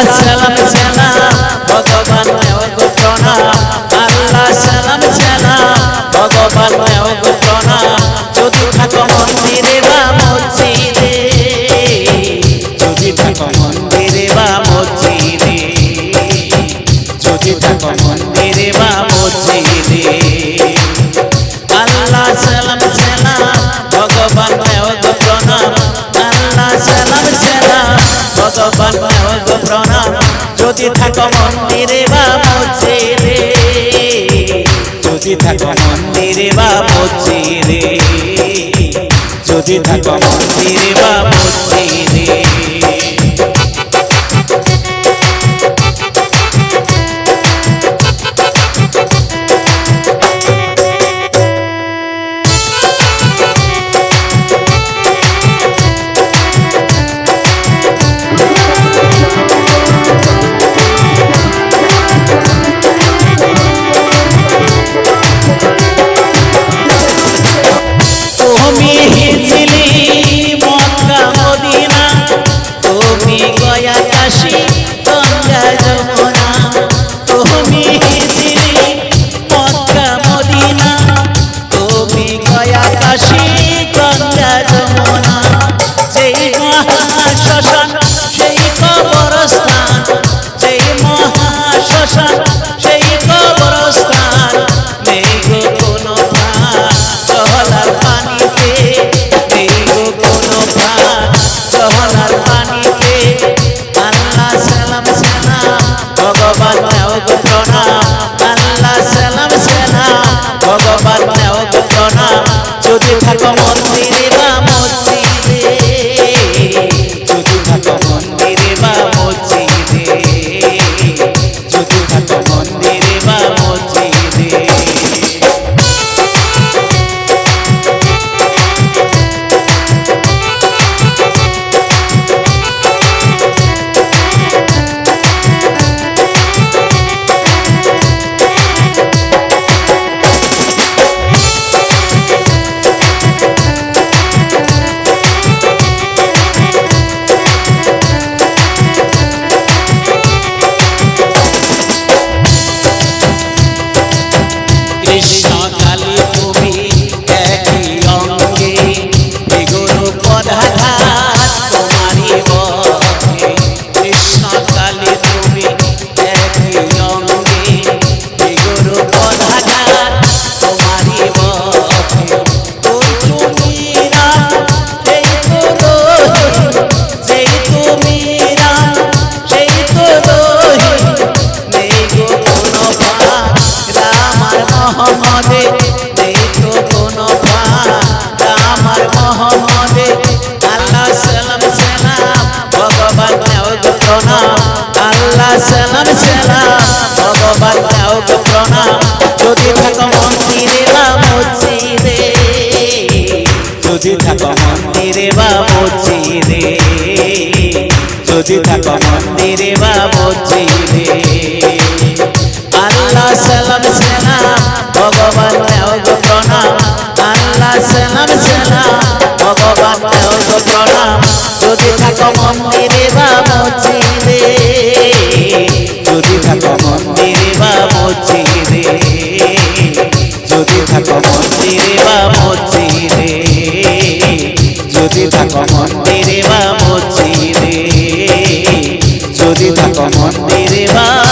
আল্লাহ সালাম সালাম নেওগো প্রণাম। যদি থাকো মন্দিরে বা মসজিদে যদি থাকো মন্দিরে বা মসজিদে যদি থাকো মন্দিরে বা মসজিদে আসি ভগবান মোহাম্মদে নেই তো কোনো রামার মোহাম্মদে আল্লাহ সালাম সালাম, ভগবান নেও গো প্রণাম। ভগবান নেও গো প্রণাম। যদি থাকো মন্দিরে বা মসজিদে, যদি থাকো মন্দিরে বা মসজিদে, যদি থাকো মন্দিরে বা মসজিদে। আল্লাহ সালাম ভগবান নেও গো প্রণাম আল্লাহ সালাম সালাম ভগবান নেও গো প্রণাম যদি থাকো মন্দিরে বা মসজিদে যদি থাকো মন্দিরে বা মসজিদে যদি থাকো মন্দিরে বা মসজিদে যদি থাকো মন্দিরে বা মসজিদে যদি থাকো মন্দিরে বা